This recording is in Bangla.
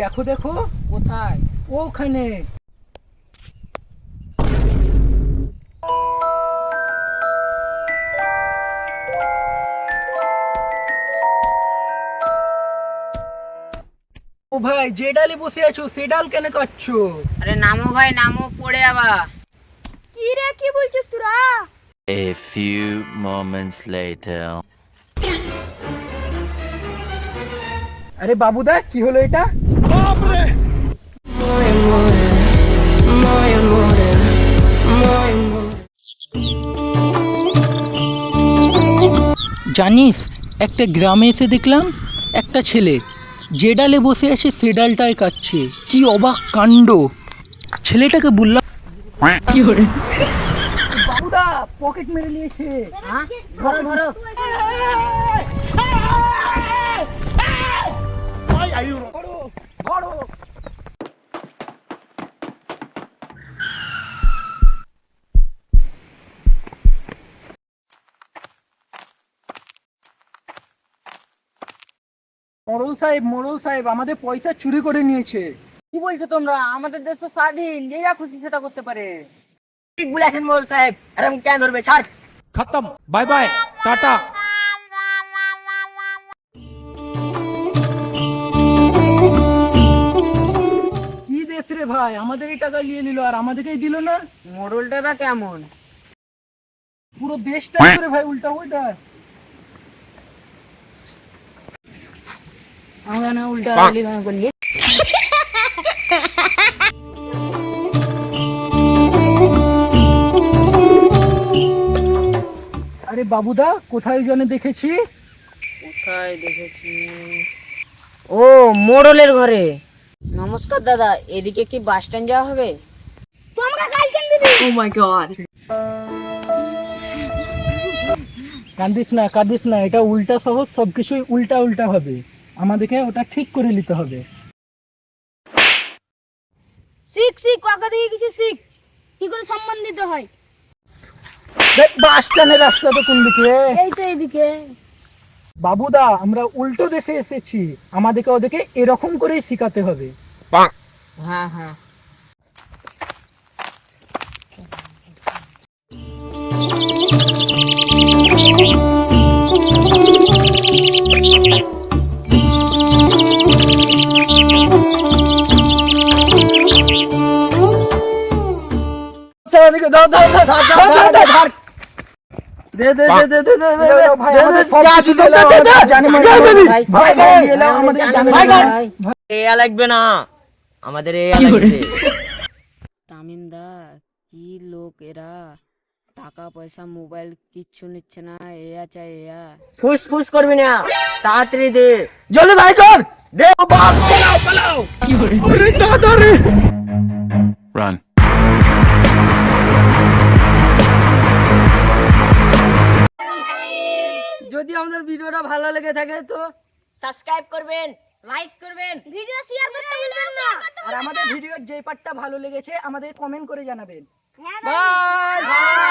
দেখো দেখো। কোথায়? ওখানে। ও ভাই যে ডালে বসে আছো সে ডাল কেন কাটছো? আরে নামো ভাই নামো পড়ে আবার। কি রে কি বলছিস তোরা? A few moments later. আরে বাবুদা কি হলো এটা জানিস একটা গ্রামে এসে দেখলাম একটা ছেলে যে ডালে বসে আছে সে ডালটায় কাটছে কি অবাক কাণ্ড ছেলেটাকে বললাম কি বাবুদা পকেট মেরে নিয়েছে aiuto! সাহেব মোরল সাহেব আমাদের পয়সা চুরি করে নিয়েছে। কি বলছো তোমরা? আমাদের দেশ তো স্বাধীন যে যা খুশি সেটা করতে পারে। ঠিক বলেছেন মোড়ল সাহেব আরে কেন ধরবে? ছাড়। খতম বাই বাই টাটা। ভাই আমাদেরই টাকা নিয়ে নিল আর আমাদেরকেই দিল না। মোড়লটা বা কেমন? পুরো দেশটা করে ভাই উল্টা উল্টা। আমরা না উল্টা করলি আরে বাবুদা কোথায় জানে দেখেছি? কোথায় দেখেছি? ও মোড়লের ঘরে। নমস্কার দাদা এদিকে কি বাস স্ট্যান্ড যাওয়া হবে? গাল কেন দিবি ও মাই গড কান্দিস না কাঁদিস না এটা উল্টা সহজ সবকিছুই উল্টা উল্টা হবে। আমাদেরকে ওটা ঠিক করে নিতে হবে। শিখ শিখ কাকা থেকে কিছু শিখ। কি করে সম্মান দিতে হয়? বাস স্ট্যান্ডের রাস্তা তো কোন দিকে? এই তো এইদিকে বাবুদা আমরা উল্টো দেশে এসেছি। আমাদেরকে ওদেরকে এরকম করেই শেখাতে হবে। হ্যাঁ হ্যাঁ। দে দে দে দে দে দে দে ভাই আমাদের সব কিছু দিলাম, আমাদের জানে ভাই, ভাই ভাই, ভাই দিলাম, আমাদের জানে ভাই, ভাই। এয়া লাগবে না। আমাদের এয়া লাগবে তামিম দা কি লোক এরা? টাকা পয়সা মোবাইল কিচ্ছু নিচ্ছে না। এয়া চাই এয়া ফুস ফুস করবি না। তাড়াতাড়ি দে। জলদি ভাই কর দে Run. আমাদের ভিডিওটা ভালো লেগে থাকে তো সাবস্ক্রাইব করবেন লাইক করবেন। ভিডিও শেয়ার করতে ভুলবেন না। আর আমাদের ভিডিওর যে পার্টটা ভালো লেগেছে আমাদের কমেন্ট করে জানাবেন। Bye bye